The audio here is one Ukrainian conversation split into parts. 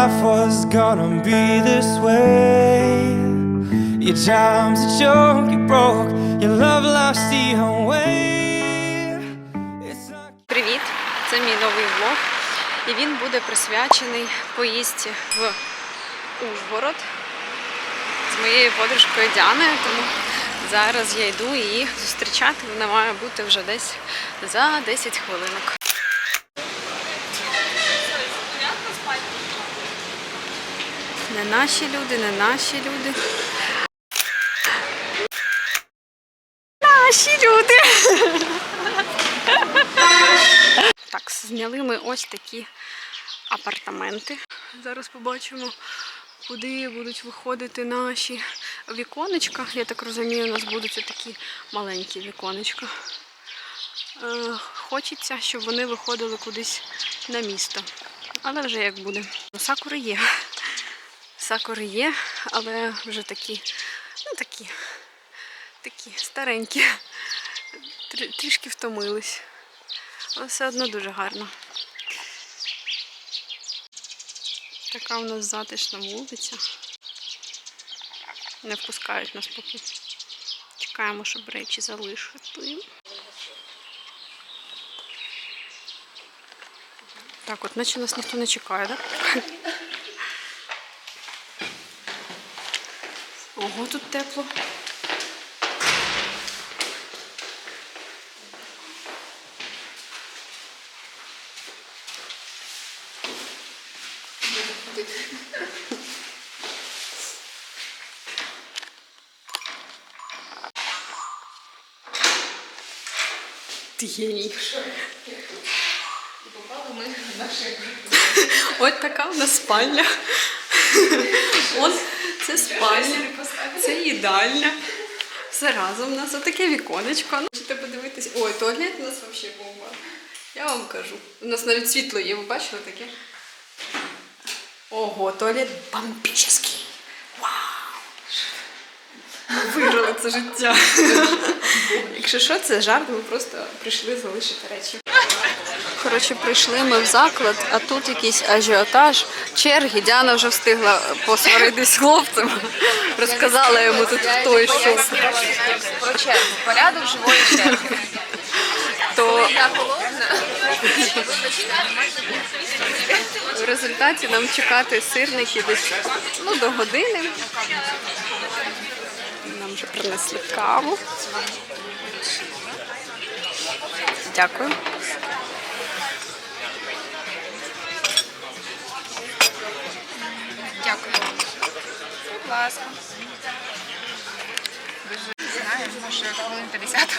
life was gonna be this way. Your time's a joke, you broke. Your love life's the way. It's Привіт! Це мій новий влог. І він буде присвячений поїздці в Ужгород з моєю подружкою Діаною. Тому зараз я йду її зустрічати. Вона має бути вже десь за 10 хвилинок. Не наші люди, не наші люди. Наші люди. Так, зняли ми ось такі апартаменти. Зараз побачимо, куди будуть виходити наші віконечка. Я так розумію, у нас будуть такі маленькі віконечка. Е, Хочеться, щоб вони виходили кудись на місто. Але вже як буде. Сакури є. Сакури є, але вже такі, ну такі, такі старенькі. Трі- Трішки втомились. Але все одно дуже гарно. Така у нас затишна вулиця. Не впускають нас поки. Чекаємо, щоб речі залишити. Так, от наче нас ніхто не чекає, так? Ого, тут тепло. Ти геній. Ось така у нас спальня. Ось це спальня, це їдальня. Все разом у нас отаке віконечко. Ну, Можете подивитись. Ой, туалет у нас взагалі бомба. Я вам кажу. У нас навіть світло є, ви бачили таке? Ого, туалет бомбічний. Вау! Виграли це життя. Якщо що, це жарт, ми просто прийшли залишити речі. Коротше, прийшли ми в заклад, а тут якийсь ажіотаж, черги. Діана вже встигла посваритись з хлопцем. Розказала йому тут хто і що. Про чергу. Порядок живої черги. То в результаті нам чекати сирники десь ну, до години. Нам вже принесли каву. Дякую. Дякую. Ласка. Дуже знаю, може хвилин 50.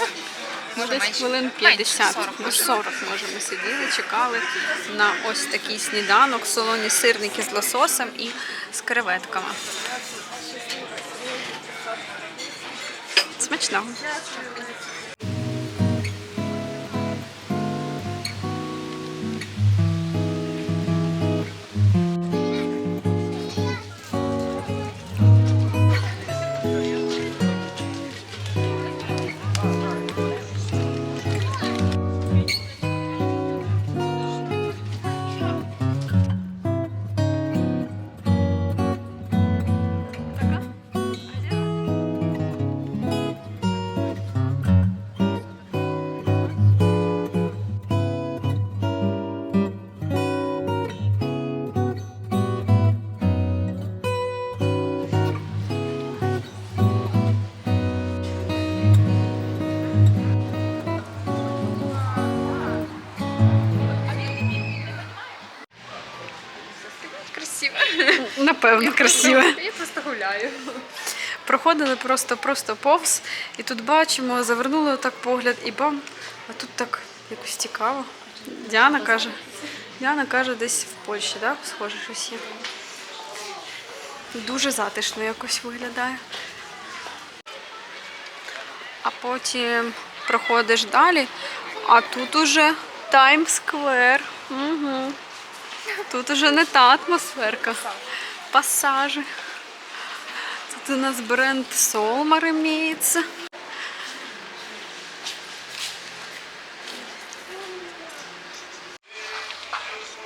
Може Десь хвилин Менше, 50, 40. ну 40 може ми сиділи, чекали на ось такий сніданок, солоні сирники з лососем і з креветками. Смачного. Напевно, красиве. Я просто гуляю. Проходили просто-просто повз, і тут бачимо, завернули отак погляд і бам, а тут так якось цікаво. Діана каже, Діана каже, десь в Польщі, так? Схоже, щось є. Дуже затишно якось виглядає. А потім проходиш далі, а тут уже Таймс-сквер. Угу. Тут уже не та атмосферка. Пасажі. Тут у нас бренд Солмар имеется.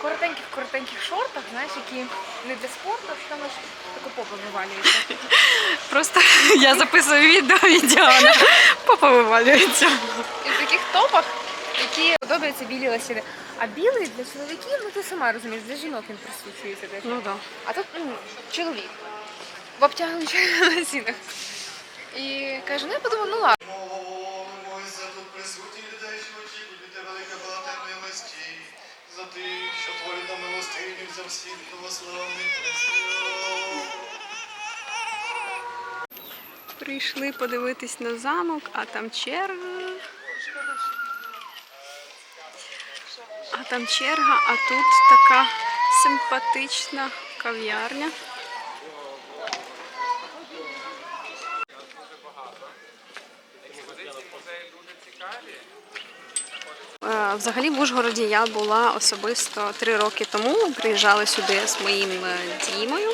коротеньких коротеньких шортах, знаєш, які не для спорту, що там аж таку попа вивалюється. Просто я записую відео і Діана попа вивалюється. І в таких топах, які подобаються білі лосіни. А білий для чоловіків, ну ти сама розумієш, для жінок він присвічується. теж. Ну так. А тут ну, чоловік в обтягуючих лосінах. І каже, ну я подумала, ну ладно. За тут присутніх людей, що велике багате милості, за тих, що творять на милостиню, за всіх православних. Прийшли подивитись на замок, а там черга. А там черга, а тут така симпатична кав'ярня. Е, Взагалі в Ужгороді я була особисто три роки тому. Приїжджали сюди з моїм е, Дімою.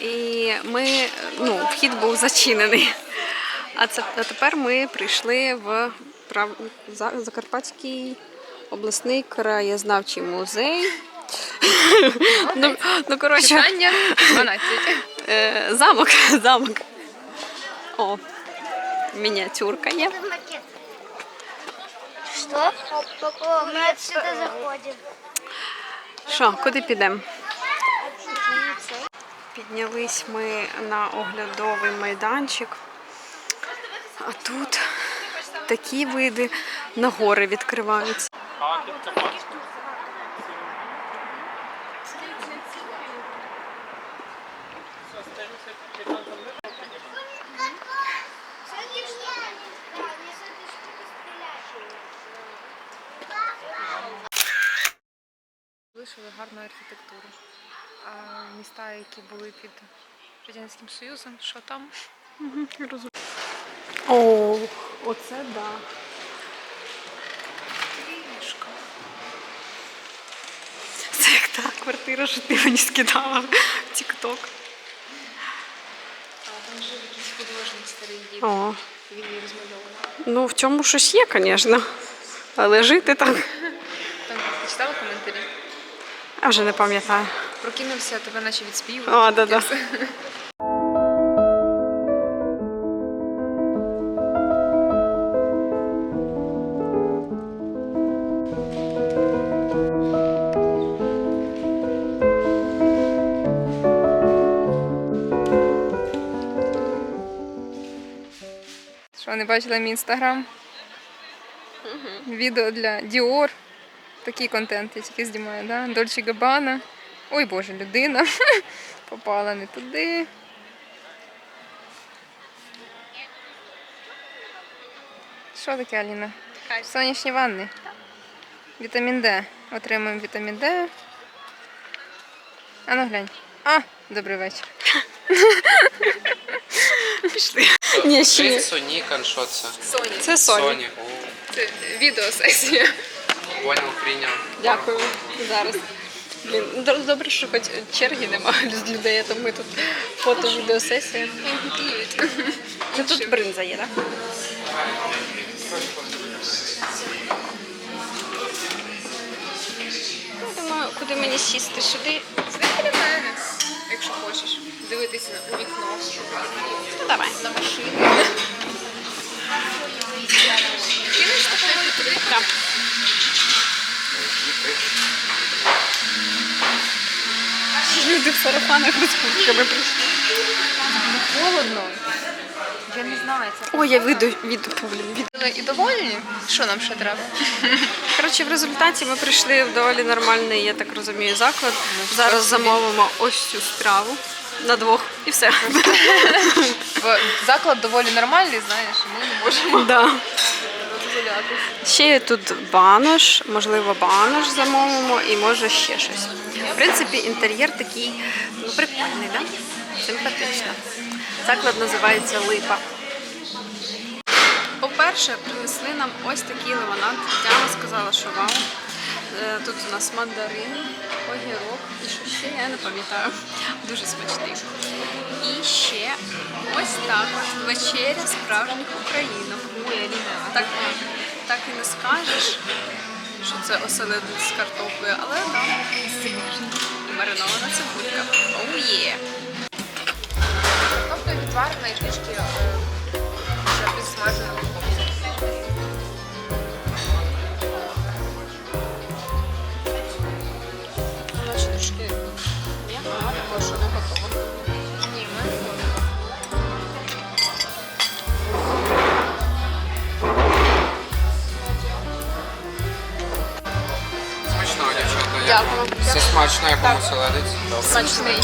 І ми, ну, вхід був зачинений. А це а тепер ми прийшли в Прав... Закарпатський обласний краєзнавчий музей. ну, ну, коротше, Питання 12. е, замок, замок. О, мініатюрка є. Что? Мы отсюда заходим. Що, куди підемо? Піднялись ми на оглядовий майданчик. А тут такі види на гори відкриваються. Гарну архітектуру. А міста, які були під Радянським Союзом, що там? О, оце да. Трішка. Це як та квартира, що ти мені скидала в Тік-Ток. Там жив якийсь художник старий дід. О, Він її розмальовував. ну в цьому щось є, звісно. Але жити так. Там? Я вже не пам'ятаю. Прокинувся, тебе наче відспівують. О, да-да. Що, не бачила мій інстаграм? Відео для Dior. Такий контент я тільки знімаю, да? Дольче Габана. Ой Боже, людина. Попала не туди. Що таке, Аліна? Сонячні ванни. Вітамін Д. Отримуємо вітамін Д. А ну глянь. А, добрий вечір. Пішли. Ні, ще. Нікон, що це? Соні. Це Соня. Соні. Це відеосесія. Понял, прийняв. Дякую. Зараз. Блін, ну, добре, що хоч черги немає з людей, а то ми тут фото-відеосесія. Це тут бринза є, так? Я думаю, куди мені сісти? Сюди? Сиди біля мене, якщо хочеш. Дивитися у вікно. Ну давай. На машину. Кинеш такого туди? Так. Люди в сарафанах з куртками прийшли. Холодно. Я не знаю, це. Ой, я вийду від, блін, і довольні? Що нам ще треба? Коротше, в результаті ми прийшли в доволі нормальний, я так розумію, заклад. Зараз замовимо ось цю страву на двох і все. Заклад доволі нормальний, знаєш, ми не можемо Да. Ще є тут банош, можливо, банош замовимо і може ще щось. В принципі, інтер'єр такий ну, прикольний, да? симпатично. Заклад називається Липа. По-перше, принесли нам ось такий лимонад. Тетяна сказала, що вау. Е, Тут у нас мандарин, огірок і що ще, я не пам'ятаю. Дуже смачний. І ще ось так от вечеря справжніх українок. Так, так і не скажеш. що це оселедець з картоплею, але там маринована цибулька. Оу є! Тобто і трішки е, вже підсмажена Дякую. Все смачно, як вам оселедець. Смачний.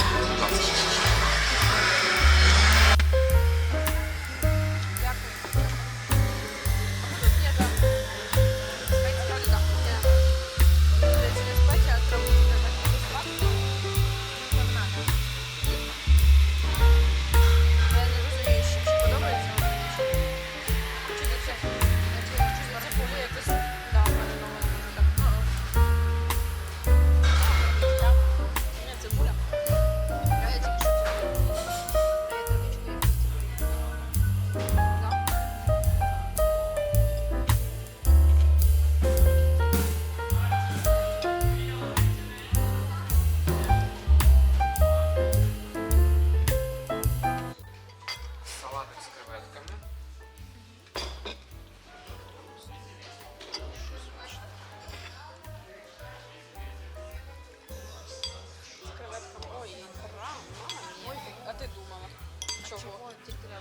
На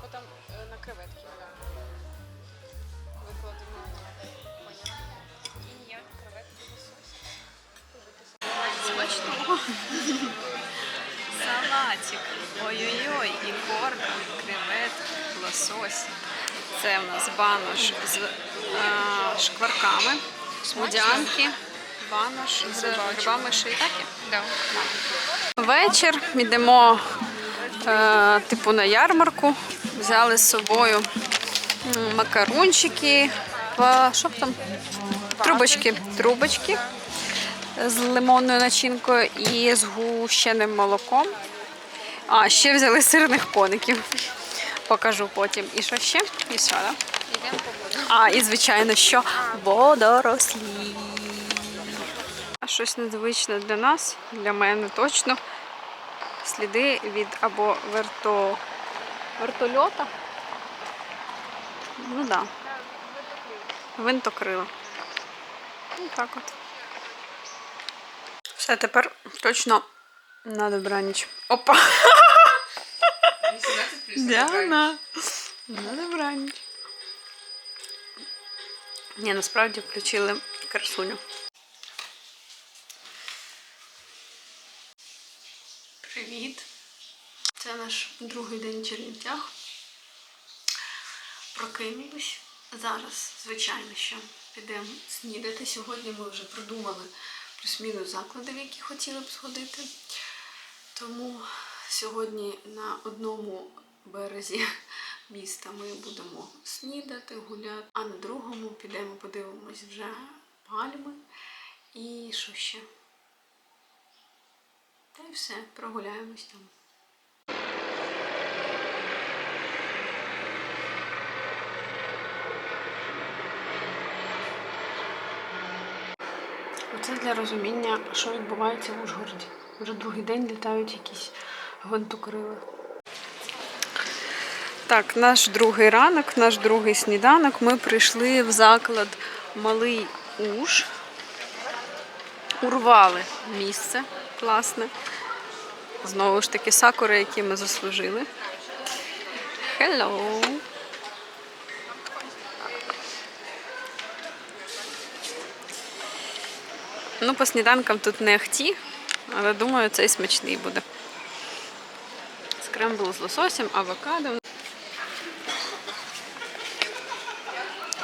Бо там е, на креветки викладено. І я креветки Смачного. Салатик. Ой-ой-ой, і корка, креветки, лосось. Це в нас банош з а, шкварками, будянки, банош з грибами шиїтаки. Да. Вечір йдемо е, типу на ярмарку. Взяли з собою макарунчики, що там? Трубочки. Трубочки з лимонною начинкою і з гущеним молоком. А, ще взяли сирних коників. Покажу потім. І що ще? І воду. А, і звичайно, що водорослі. А Щось незвичне для нас, для мене точно. Сліди від або верто... вертольота. Ну так. Да. Винтокрила. Ну так от. Все, тепер точно на добраніч. Опа! 18 плюс Діана. На добраніч. Ні, насправді включили красуню. Привіт. Це наш другий день в Чернівцях. Прокинулись. Зараз, звичайно, що підемо снідати. Сьогодні ми вже продумали плюс-мінус заклади, які хотіли б сходити. Тому сьогодні на одному березі міста ми будемо снідати, гуляти, а на другому підемо подивимось вже пальми і що ще. Та й все, прогуляємось там. Оце для розуміння, що відбувається в Ужгороді. Вже другий день літають якісь гвинтокрили. Так, наш другий ранок, наш другий сніданок. Ми прийшли в заклад Малий Уж. Урвали місце класне. Знову ж таки, сакури, які ми заслужили. Hello! Ну, по сніданкам тут не ахті, але думаю, цей смачний буде. Скрембл з лососем, авокадо.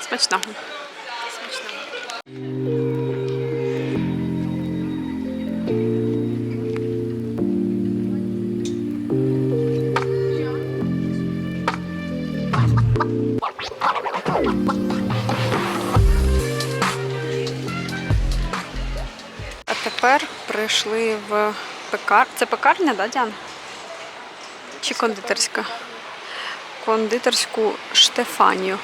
Смачного. Тепер прийшли в пекар. Це пекарня, да, Діан? Чи кондитерська? Кондитерську Штефанію.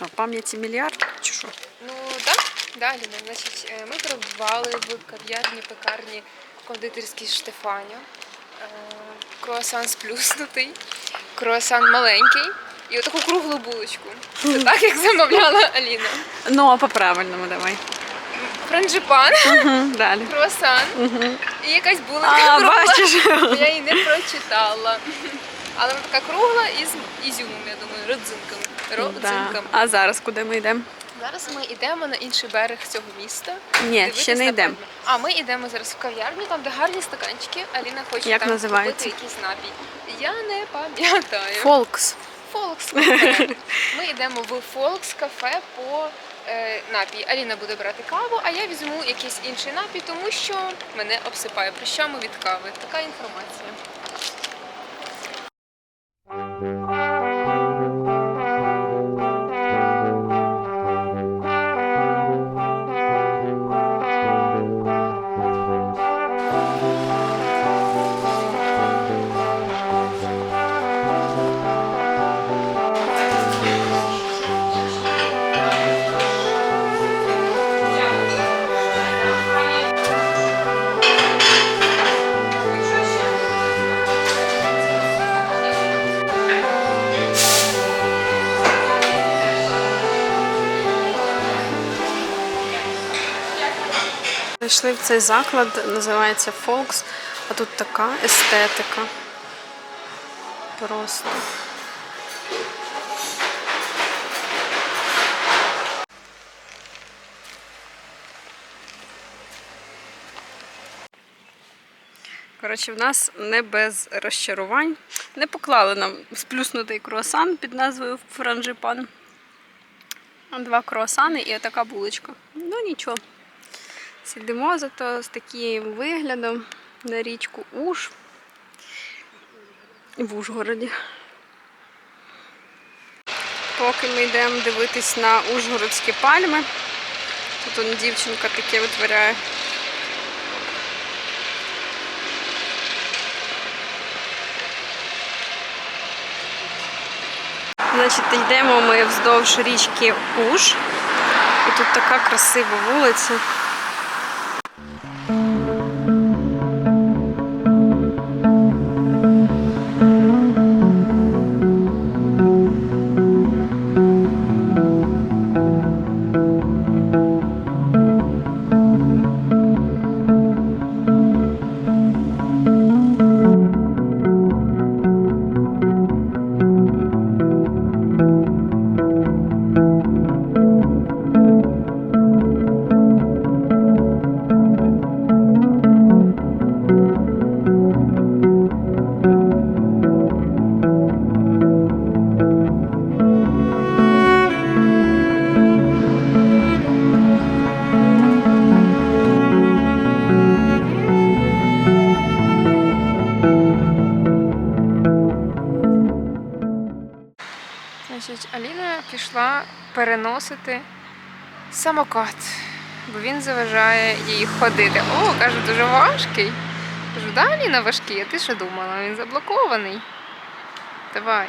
Що, пам'яті мільярд чи що? Ну так, далі. Значить, ми перебували в кав'ярні, пекарні кондитерській Штефаня. Круасан сплюснутий, круасан маленький і отаку круглу булочку. Це так, як замовляла Аліна. Ну, а по-правильному давай. Франжипан, Угу, далі. круасан Угу. і якась булочка А, бачиш? Я її не прочитала. Але вона така кругла і з ізюмом, я думаю, родзинками. Да. А зараз куди ми йдемо? Зараз ми йдемо на інший берег цього міста. Ні, ще не йдемо. А ми йдемо зараз в кав'ярню, там де гарні стаканчики. Аліна хоче Як там називається? купити якийсь напій. Я не пам'ятаю. Фолкс. Фолкс. Ми йдемо в Фолкс кафе по е, напій. Аліна буде брати каву, а я візьму якийсь інший напій, тому що мене обсипає прищами від кави. Така інформація. Зайшли в цей заклад, називається Фолкс, а тут така естетика. Просто. Коротше, в нас не без розчарувань. Не поклали нам сплюснутий круасан під назвою франжипан. Два круасани і отака булочка. Ну нічого. Сидимо зато з таким виглядом на річку Уж в Ужгороді. Поки ми йдемо дивитись на ужгородські пальми. Тут он дівчинка таке витворяє. Значить, йдемо ми вздовж річки Уж. І тут така красива вулиця. Переносити самокат, бо він заважає їй ходити. О, каже, дуже важкий. Кажу, да, Аліна важкий, а ти що думала? Він заблокований. Давай.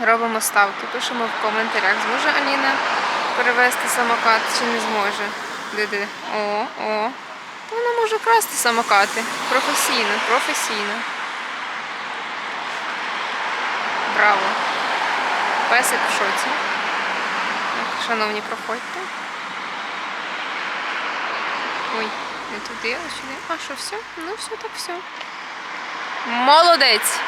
Робимо ставки, пишемо в коментарях, зможе Аліна перевезти самокат чи не зможе. Де-де? О, о. Вона може красти самокати. Професійно, професійно. Браво. Песик в шоці. Шановні, проходьте. Ой, не туди, а сюди. А що, все? Ну, все так все. Молодець!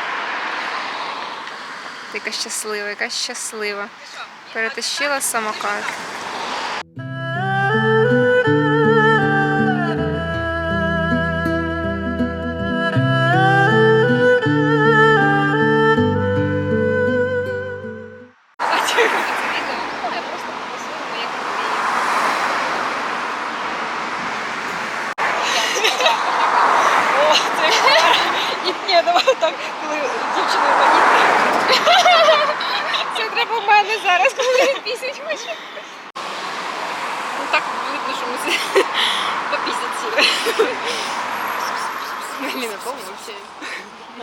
Яка щаслива, яка щаслива. Перетащила самокат.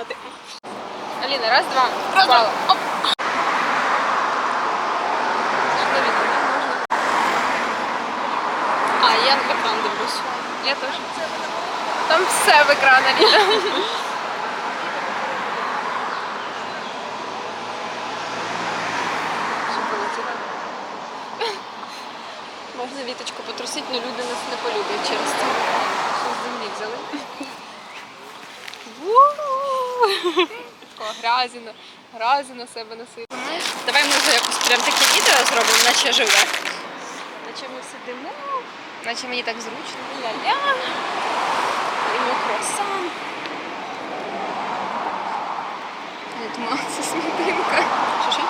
делать. Алина, раз, два. Раз, Упала. Оп. А, я в экран дивлюсь. Я тоже. Там все в екран, Грязі на, на себе насипали. Давай може якось прям таке відео зробимо, наче живе. Наче ми сидимо, Наче мені так зручно. ля-ля, круасан. Думала, це смітинка. Що що?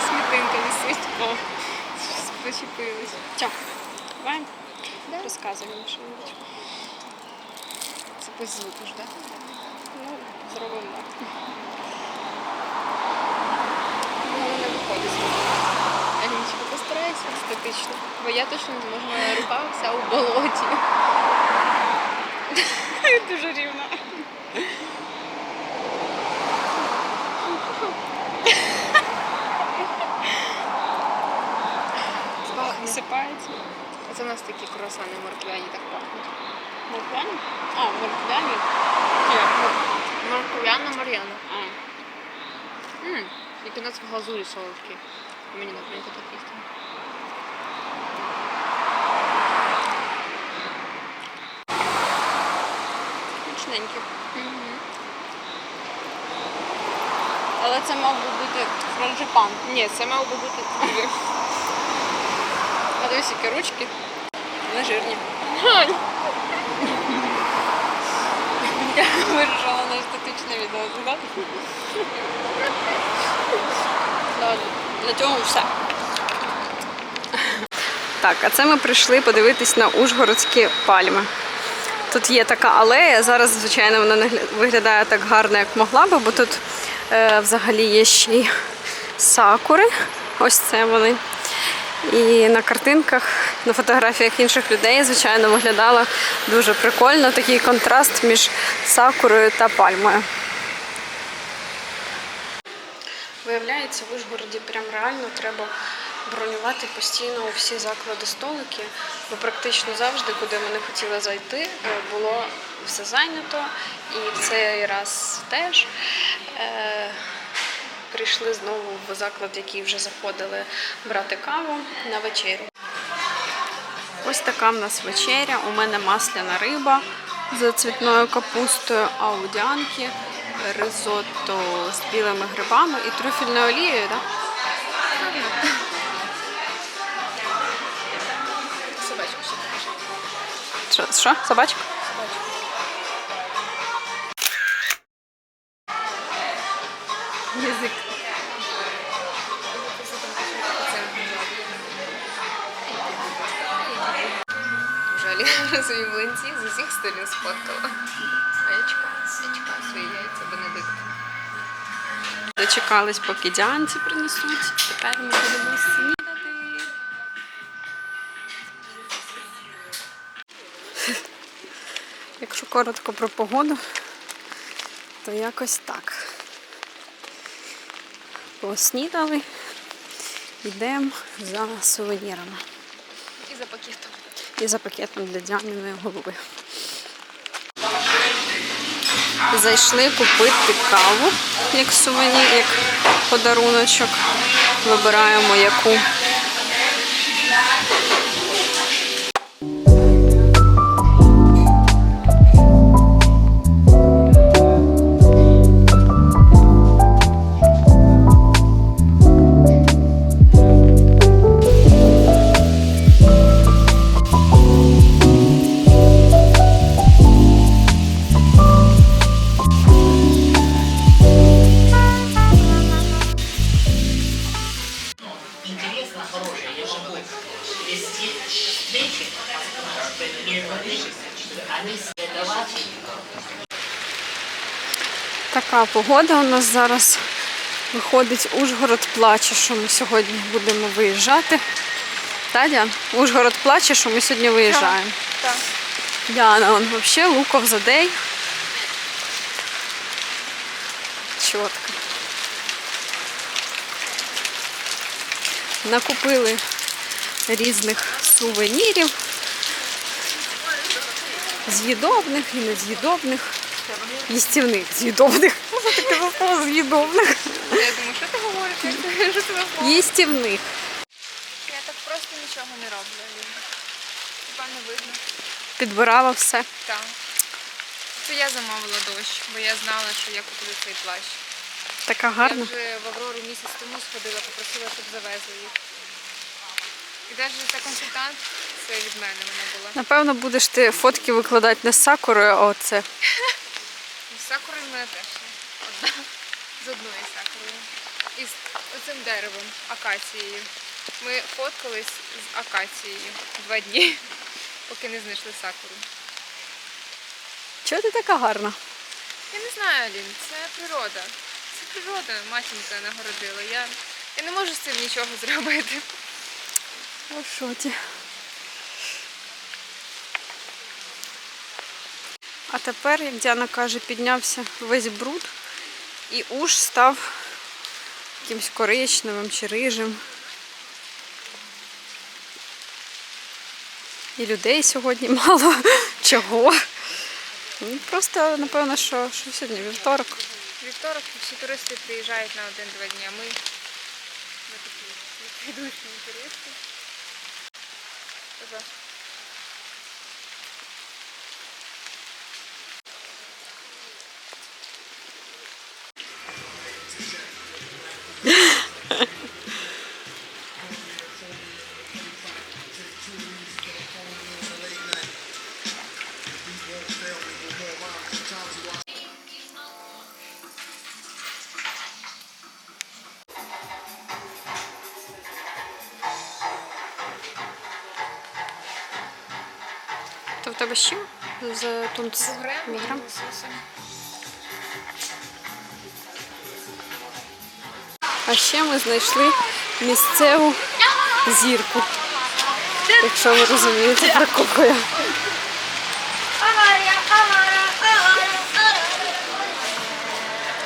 Це смітинка висить. О, Щось Почепилось. Тьом, давай розказуємо що-небудь. Це по звуку ж, так? Ну, зробимо так. Ну. Аліночка, постарайся естетично. Бо я точно не зможу, моя рука вся у болоті. Дуже рівно. Сипається. Це у нас такі круасани морквяні так пахнуть. Морквяні? А, морквяні. Морквяна У нас в глазурі солодкий. Мені наприклад так їсти. смачненькі. Але це мав би бути франжипан. Ні, це мав би бути ківі. А дивись, які ручки. Не жирні. Я вирішила естетичне додати. Ладно, Для цього все. Так, а це ми прийшли подивитись на Ужгородські пальми. Тут є така алея. Зараз, звичайно, вона не виглядає так гарно, як могла би, бо тут е, взагалі є ще й сакури. Ось це вони. І на картинках, на фотографіях інших людей, звичайно, виглядало дуже прикольно. Такий контраст між сакурою та пальмою. Виявляється, в Ужгороді прям реально треба бронювати постійно у всі заклади столики, бо практично завжди, куди ми не хотіли зайти, е, було все зайнято. І в цей раз теж е, прийшли знову в заклад, який вже заходили брати каву на вечерю. Ось така в нас вечеря. У мене масляна риба з цвітною капустою, а у Діанки ризотто з білими грибами і трюфельною олією, так? Собачку ще. Що, що? Собачка? Млинці з усіх сторін сфоткала. А я чекаю, я чекаю свої яйця Бенедикт. Дочекались, поки діанці принесуть. Тепер ми будемо снідати. Якщо коротко про погоду, то якось так. Поснідали, йдемо за сувенірами І за пакетом. І за пакетом для Діаніної голови. Зайшли купити каву як сувенір, як подаруночок. Вибираємо яку. така погода у нас зараз виходить, Ужгород плаче, що ми сьогодні будемо виїжджати. Тадя, Ужгород плаче, що ми сьогодні виїжджаємо. Так. Діана, он взагалі луков за день. Чітко. Накупили різних сувенірів, з'їдобних і нез'їдобних їстівних, з'їдобних. Що таке за слово з'їдобних? Я думаю, що ти говориш? Як ти- Що тебе слово? Їстівних. Я так просто нічого не роблю. Хіба не видно? Підбирала все. Так. Це я замовила дощ, бо я знала, що я куплю цей плащ. Така гарна. Я вже в Аврору місяць тому сходила, попросила, щоб завезли їх. І навіть ця консультант, це від мене вона була. Напевно, будеш ти фотки викладати не з сакурою, а оце. Сакурою в мене теж є. Одна. З одною сакурою. І з оцим деревом, акацією. Ми фоткались з акацією два дні, поки не знайшли сакуру. Чого ти така гарна? Я не знаю, Алін, це природа. Це природа, матінка нагородила. Я, я не можу з цим нічого зробити. У шоці. А тепер, як Діана каже, піднявся весь бруд і уж став якимось коричневим чи рижим. І людей сьогодні мало. Чого? Ну, Просто, напевно, що, що сьогодні вівторок. Вівторок всі туристи приїжджають на один-два дні, а ми, ми такі відвідушні туристи. З тунц. І А ще ми знайшли місцеву зірку. Якщо ви розумієте, про кого я.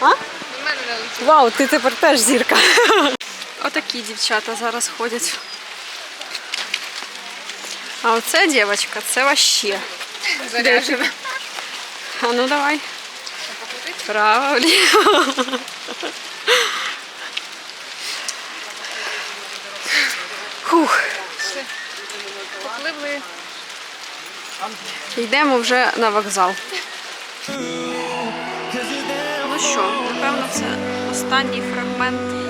А? Вау, ти тепер теж зірка. Отакі дівчата зараз ходять. А оце дівчинка, це ваще. Заряджена. А ну давай. Право, вліво. Хух. Попливли. Йдемо вже на вокзал. Ну що, напевно, це останній фрагмент